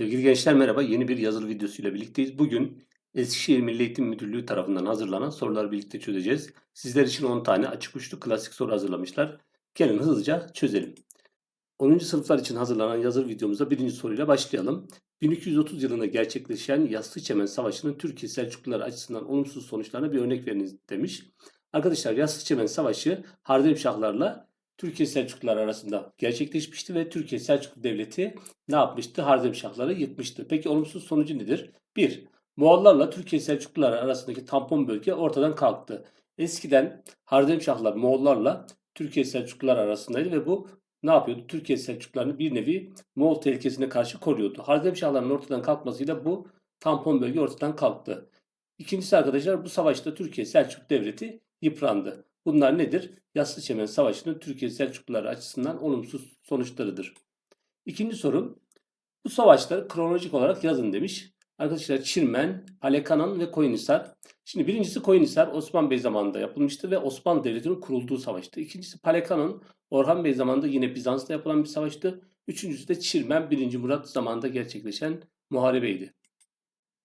Sevgili gençler merhaba. Yeni bir yazılı videosuyla birlikteyiz. Bugün Eskişehir Milli Eğitim Müdürlüğü tarafından hazırlanan soruları birlikte çözeceğiz. Sizler için 10 tane açık uçlu klasik soru hazırlamışlar. Gelin hızlıca çözelim. 10. sınıflar için hazırlanan yazılı videomuzda birinci soruyla başlayalım. 1230 yılında gerçekleşen Yassı Çemen Savaşı'nın Türkiye Selçukluları açısından olumsuz sonuçlarına bir örnek veriniz demiş. Arkadaşlar Yassı Çemen Savaşı Hardemşahlarla Türkiye Selçukluları arasında gerçekleşmişti ve Türkiye Selçuklu Devleti ne yapmıştı? Harzemşahları yıkmıştı. Peki olumsuz sonucu nedir? 1. Moğollarla Türkiye Selçukluları arasındaki tampon bölge ortadan kalktı. Eskiden Harzemşahlar Moğollarla Türkiye Selçukluları arasındaydı ve bu ne yapıyordu? Türkiye Selçuklularını bir nevi Moğol tehlikesine karşı koruyordu. Harzemşahların ortadan kalkmasıyla bu tampon bölge ortadan kalktı. İkincisi arkadaşlar bu savaşta Türkiye Selçuk Devleti yıprandı. Bunlar nedir? Yassı Çemen Savaşı'nın Türkiye Selçukluları açısından olumsuz sonuçlarıdır. İkinci soru. Bu savaşları kronolojik olarak yazın demiş. Arkadaşlar Çirmen, Halekanan ve Koyunhisar. Şimdi birincisi Koyunhisar Osman Bey zamanında yapılmıştı ve Osmanlı Devleti'nin kurulduğu savaştı. İkincisi Palekanon Orhan Bey zamanında yine Bizans'ta yapılan bir savaştı. Üçüncüsü de Çirmen 1. Murat zamanında gerçekleşen muharebeydi.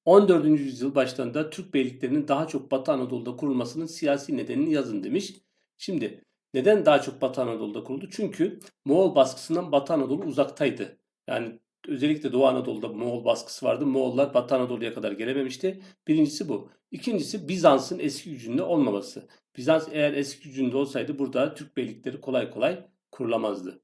14. yüzyıl başlarında Türk beyliklerinin daha çok Batı Anadolu'da kurulmasının siyasi nedenini yazın demiş. Şimdi neden daha çok Batı Anadolu'da kuruldu? Çünkü Moğol baskısından Batı Anadolu uzaktaydı. Yani özellikle Doğu Anadolu'da Moğol baskısı vardı. Moğollar Batı Anadolu'ya kadar gelememişti. Birincisi bu. İkincisi Bizans'ın eski gücünde olmaması. Bizans eğer eski gücünde olsaydı burada Türk beylikleri kolay kolay kurulamazdı.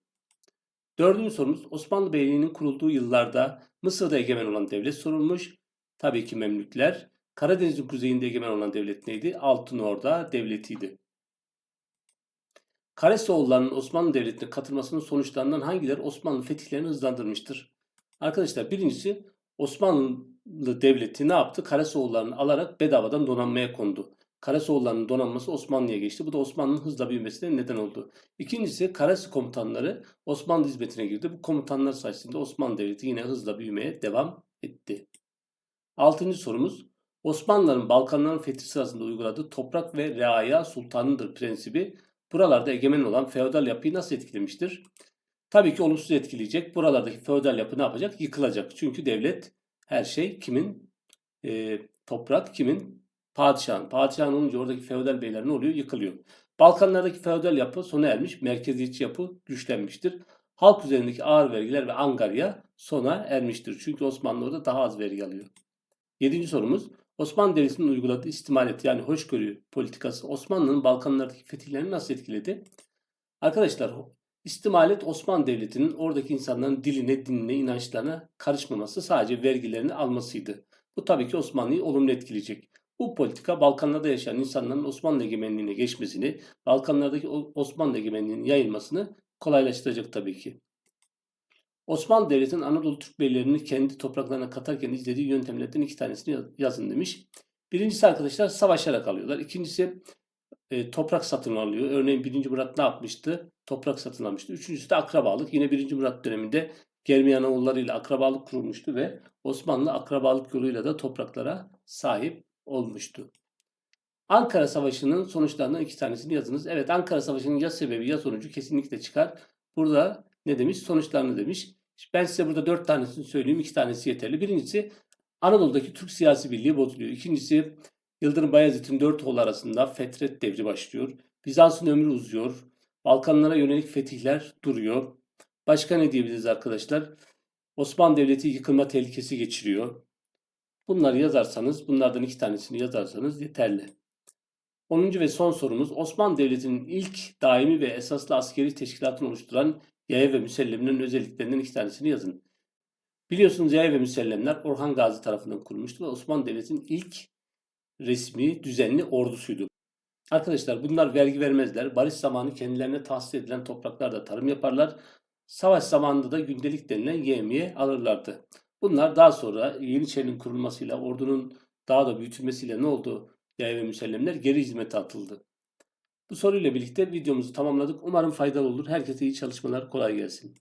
Dördüncü sorumuz Osmanlı Beyliği'nin kurulduğu yıllarda Mısır'da egemen olan devlet sorulmuş. Tabii ki Memlükler. Karadeniz'in kuzeyinde egemen olan devlet neydi? Altınorda devletiydi. Karasoğullarının Osmanlı Devleti'ne katılmasının sonuçlarından hangileri Osmanlı fetihlerini hızlandırmıştır? Arkadaşlar birincisi Osmanlı Devleti ne yaptı? Karasoğullarını alarak bedavadan donanmaya kondu. Karasoğullarının donanması Osmanlı'ya geçti. Bu da Osmanlı'nın hızla büyümesine neden oldu. İkincisi Karası komutanları Osmanlı hizmetine girdi. Bu komutanlar sayesinde Osmanlı Devleti yine hızla büyümeye devam etti. Altıncı sorumuz Osmanlıların Balkanların fethi sırasında uyguladığı toprak ve reaya sultanıdır prensibi buralarda egemen olan feodal yapıyı nasıl etkilemiştir? Tabii ki olumsuz etkileyecek. Buralardaki feodal yapı ne yapacak? Yıkılacak. Çünkü devlet her şey kimin? E, toprak kimin? Padişahın. Padişahın olunca oradaki feodal beyler ne oluyor? Yıkılıyor. Balkanlardaki feodal yapı sona ermiş. Merkeziyetçi yapı güçlenmiştir. Halk üzerindeki ağır vergiler ve angarya sona ermiştir. Çünkü Osmanlı orada daha az vergi alıyor. Yedinci sorumuz. Osmanlı Devleti'nin uyguladığı istimalet yani hoşgörü politikası Osmanlı'nın Balkanlardaki fetihlerini nasıl etkiledi? Arkadaşlar istimalet Osmanlı Devleti'nin oradaki insanların diline, dinine, inançlarına karışmaması sadece vergilerini almasıydı. Bu tabii ki Osmanlı'yı olumlu etkileyecek. Bu politika Balkanlarda yaşayan insanların Osmanlı egemenliğine geçmesini, Balkanlardaki Osmanlı egemenliğinin yayılmasını kolaylaştıracak tabii ki. Osmanlı Devleti'nin Anadolu Türk beylerini kendi topraklarına katarken izlediği yöntemlerden iki tanesini yazın demiş. Birincisi arkadaşlar savaşarak alıyorlar. İkincisi e, toprak satın alıyor. Örneğin 1. Murat ne yapmıştı? Toprak satın almıştı. Üçüncüsü de akrabalık. Yine 1. Murat döneminde Germiyanoğulları ile akrabalık kurulmuştu ve Osmanlı akrabalık yoluyla da topraklara sahip olmuştu. Ankara Savaşı'nın sonuçlarından iki tanesini yazınız. Evet Ankara Savaşı'nın ya sebebi ya sonucu kesinlikle çıkar. Burada ne demiş? Sonuçlarını demiş. Ben size burada dört tanesini söyleyeyim. iki tanesi yeterli. Birincisi Anadolu'daki Türk siyasi birliği bozuluyor. İkincisi Yıldırım Bayezid'in dört oğlu arasında fetret devri başlıyor. Bizans'ın ömrü uzuyor. Balkanlara yönelik fetihler duruyor. Başka ne diyebiliriz arkadaşlar? Osmanlı Devleti yıkılma tehlikesi geçiriyor. Bunları yazarsanız, bunlardan iki tanesini yazarsanız yeterli. 10. ve son sorumuz Osmanlı Devleti'nin ilk daimi ve esaslı askeri teşkilatını oluşturan yaya ve müsellemlerin özelliklerinden iki tanesini yazın. Biliyorsunuz yaya ve müsellemler Orhan Gazi tarafından kurulmuştu ve Osmanlı Devleti'nin ilk resmi, düzenli ordusuydu. Arkadaşlar bunlar vergi vermezler. Barış zamanı kendilerine tahsis edilen topraklarda tarım yaparlar. Savaş zamanında da gündelik denilen yemiye alırlardı. Bunlar daha sonra Yeniçeri'nin kurulmasıyla, ordunun daha da büyütülmesiyle ne oldu? Yaya ve müsellemler geri hizmete atıldı. Bu soruyla birlikte videomuzu tamamladık. Umarım faydalı olur. Herkese iyi çalışmalar, kolay gelsin.